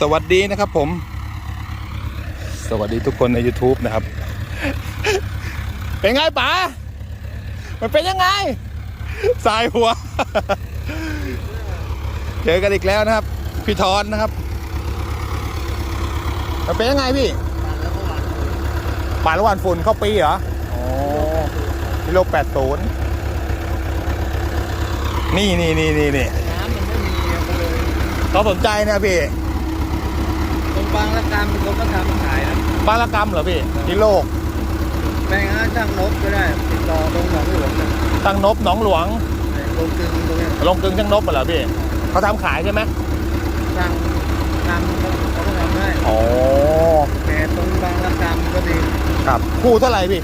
สวัสดีนะครับผม สวัสดีทุกคนใน YouTube นะครับ เป็นไงป๋ามันเป็นยังไง สายหัว เจอกันอีกแล้วนะครับ พี่ทอนนะครับ มันเป็นยังไงพี่ป่าละวันฝุ่นเข้าปีเหรออ๋อกิโลแปดศูนย์นี่นี่นี่นี่นี่น้ำมันไม่มีก็เลยเขาสนใจนะพี่ตรงบางละกามเป็นคนก็ทำขายนะบางระกรรมเหรอพี่ที่โลกแม่งานช่างนกก็ได้ติดต่อตรงหนองหลวงนะตั้งนบหนองหลวง ลงกึ่งตรงเนี้ยลงกึงช่างนบเหรอพี่เขาทำขายใช่ไหมช่างทำเขาเขาก็ทำได้อ๋อแต่ตรงบางละกามก็ดีครับคู่เท่าไหร่พี่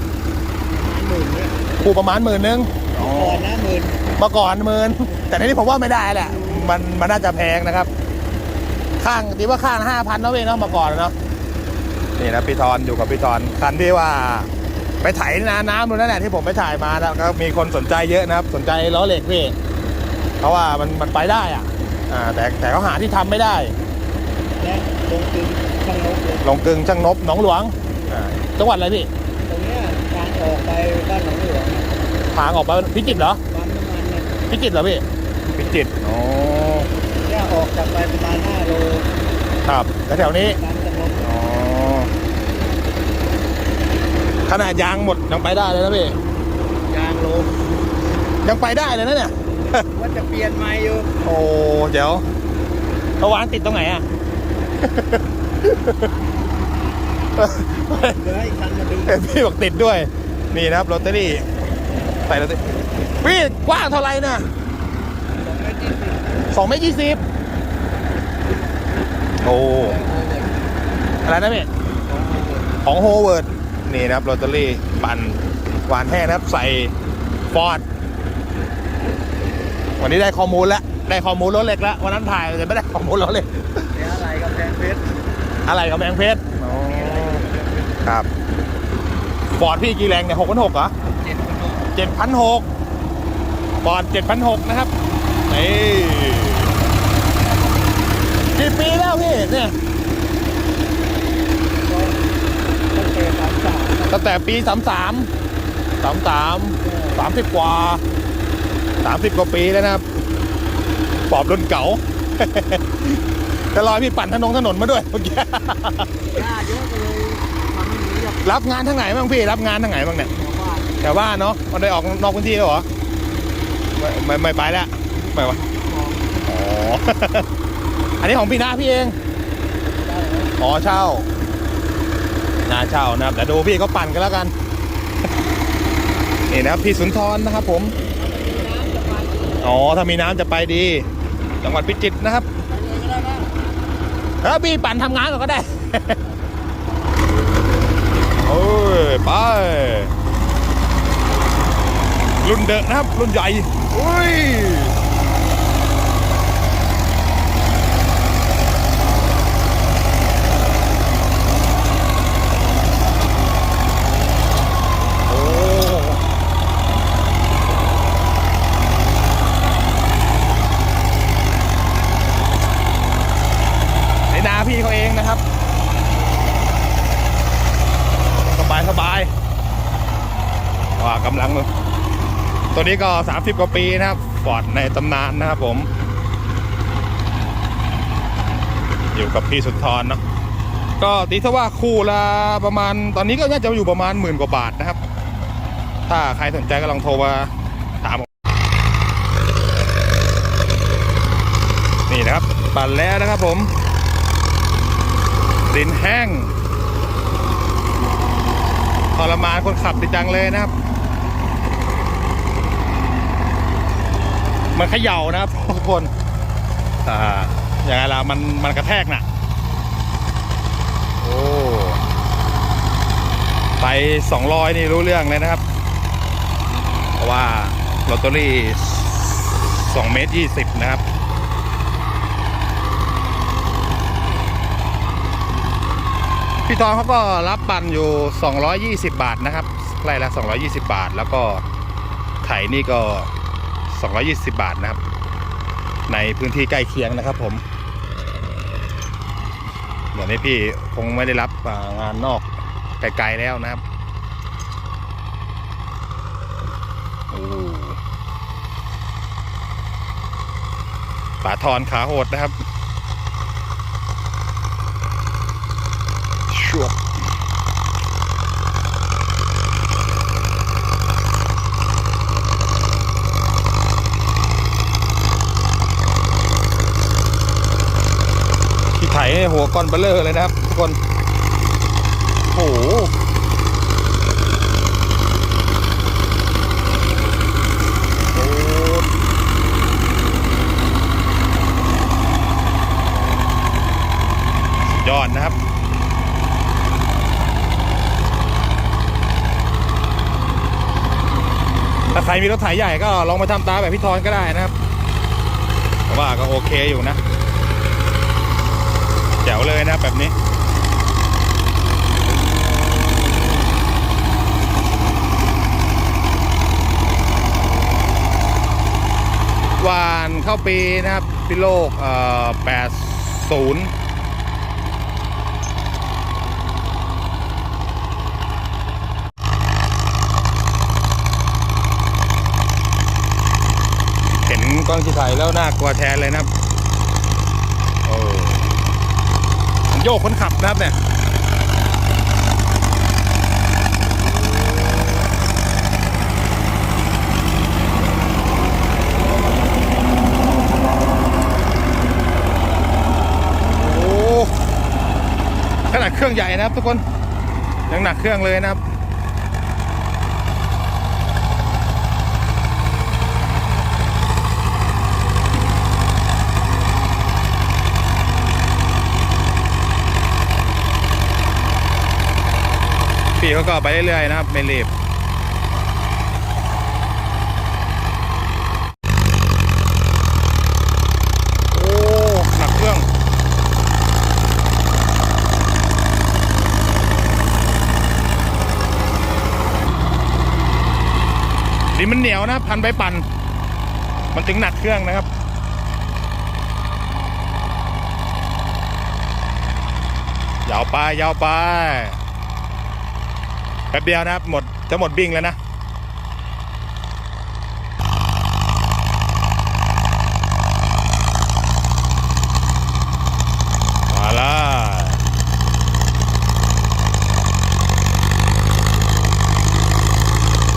หมื่นเนี่ยคู่ประมาณหมื่นนึงก่อนนะหมื่น เมื่อก่อนหมื่นแต่ในนี้ผมว่าไม่ได้แหละ มันมันน่าจะแพงนะครับ ข้างตีว่าข้างห้าพันเนาะพี่เนาะเมื่อก่อนเนาะนี่นะพี่ทอนอยู่กับพี่ทอนคันที่ว่าไปไถนาน้ำดูนั่นแหละที่ผมไปถ่ายมาแล้วก็มีคนสนใจเยอะนะครับ สนใจล้อเหล็กพี่เพราะว่ามันมันไปได้อะอ่าแต่แต่เขาหาที่ทำไม่ได้และลงกึ่งช่างนกเลยลงกึงช่างนบหนองหลวงอ่าจังหวัดอะไรพี่ตรงเนี้ยทางออกไปบ้านหนองหลวงเนี่ยทางออกไปพิจิตรเหรอปั๊มน้ำมันเนี่ยพิจิตรเหรอพี่พิจิตรอ๋อเนี่ย ออกจากไปประมาณ5โลครับแล้วแถวนี้ปั๊มช่างนกอ๋อขนาดยางหมดยังไปได้เลยนะพี่ยางโลยังไปได้เลยนะเนี่ย ว่าจะเปลี่ยนใหม่อยู่โอ้เดี๋ยวระวางติดตรงไหนอะ เหลืออีกคันมาดึงเห็นพี่บอกติดด้วย นี่นะครับลอตเตอรี่ใส่ลอตเตอรี่พี่กว้างเท่าไหร่นะสองเมตรยี่สิบ โอ้อะไรนะพี่ของโฮเวิร์ดนี่นะครับลอตเตอรี่ปั่นหวานแห้งนะครับใส่ฟอร์ดวันนี้ได้ข้อมูลแล้วได้ข้อมูลรถเหล็กแล้ววันนั้นถ่ายแต่ไม่ได้ข้อมูลรถเหล็กเดี๋ยวอะไรกับแพงเพชรอะไรกับแมงเพชรครับฟอร์ดพี่กี่แรงเนี่ยหกพันหกเหรอเจ็ดพันหกเจ็ดพันหกบอดเจ็ดพันหกนะครับนี่ กี่ปีแล้วพี่เนี่ยตั้งแต่สามสามตั้งแต่ปีสามสามสามสามสามสิบกว่าสามสิบกว่าปีแล้วนะครับปอบรุ่นเก่าแต่รอยพี่ปั่นถนนถนนมาด้วยเมื่อกี้หน้าเยอะเลยทำให้หนีกับรับงานทางไหนบ้างพี่รับงานทางไหนบ้างเนี่ยแถวบ้านเนาะมันได้ออกนอกพื้นที่แล้วเหรอไม่ไม่ไปแล้วไม่วะองอ๋ อันนี้ของพี่นาพี่เองอ๋อเช่านาเช่านะครับแต่ดูพี่เขาปั่นกันแล้วกันนี่นะครับพี่สุนทรนะครับผมอ๋อถ้ามีน้ำจะไปดี จังหวัดพิจิตรนะครับไปเลยก็ได้นะแล้วพี่ปั่นทำงานก่อนก็ได้โอ้ยไปรุ่นเดอะนะครับรุ่นใหญ่อุ้ย โอ้ในนา พี่เขาเองนะครับ สบายสบายว่ากำลังเลยตัวนี้ก็ 30 กว่าปีนะครับฟอร์ดในตำนานนะครับผม อยู่กับพี่สุนทรเนาะก็ตีซะว่าคู่ละประมาณตอนนี้ก็น่าจะอยู่ประมาณหมื่นกว่าบาทนะครับ ถ้าใครสนใจก็ลองโทรมาถามผมนี่นะครับปั่นแล้วนะครับผม ดินแห้งทรมานคนขับดิจังเลยนะครับ มันเขย่านะครับทุกคนอ่าอย่างไรล่ะมันมันกระแทกน่ะ โอ้ไปสองร้อยนี่รู้เรื่องเลยนะครับ เพราะว่าลอตเตอรี่สองเมตรยี่สิบนะครับ พี่ทองเขาก็รับปันอยู่ 220 บาทนะครับไร่ละ 220 บาท แล้วก็ไถนี่ก็ 220 บาทนะครับ ในพื้นที่ใกล้เคียงนะครับผมเดี๋ยวนี้พี่คงไม่ได้รับงานนอกไกลๆแล้วนะครับโอ้ป่าทอนขาโหดนะครับ ชวบที่ไถให้หัวก้อนเบลเลอร์เลยนะครับทุกคน โอ้โหโอ้สุดยอดนะครับ ถ้า ใครมีรถไถใหญ่ก็ลองมาทำตาแบบพี่ทอนก็ได้นะครับว่าก็โอเคอยู่นะแจ๋วเลยนะแบบนี้วานเข้าปีนะครับพิโลกเอ่อ80 กล้องที่ถ่ายแล้วน่ากลัวแทนเลยนะครับโอ้โยกคนขับนะครับเนี่ยโอ้ขนาดเครื่องใหญ่นะครับทุกคนยังหนักเครื่องเลยนะครับ พี่เขาก็ไปเรื่อยๆนะครับไม่รีบโอ้หนักเครื่องดินมันเหนียวนะพันใบปั่น มันถึงหนักเครื่องนะครับยาวไปยาวไป แป๊บเดียวนะครับหมดจะหมดบิ้งแล้วนะ มาละ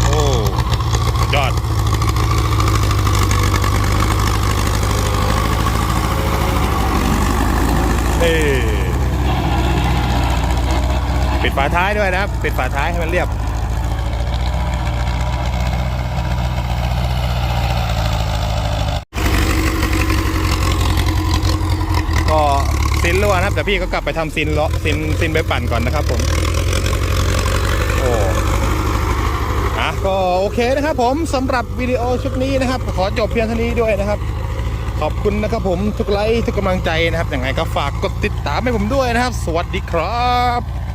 โอ้สุดยอด เอ้ ปิดฝาท้ายด้วยนะครับ ปิดฝาท้ายให้มันเรียบ ก็ซินรั่วนะครับแต่พี่ก็กลับไปทำซินเลาะซินซินไปปั่นก่อนนะครับผมโอ้อะก็โอเคนะครับผมสำหรับวิดีโอชุดนี้นะครับ ขอจบเพียงเท่านี้ด้วยนะครับขอบคุณนะครับผมทุกไลค์ทุกกำลังใจนะครับยังไงก็ฝากกดติดตามให้ผมด้วยนะครับ สวัสดีครับ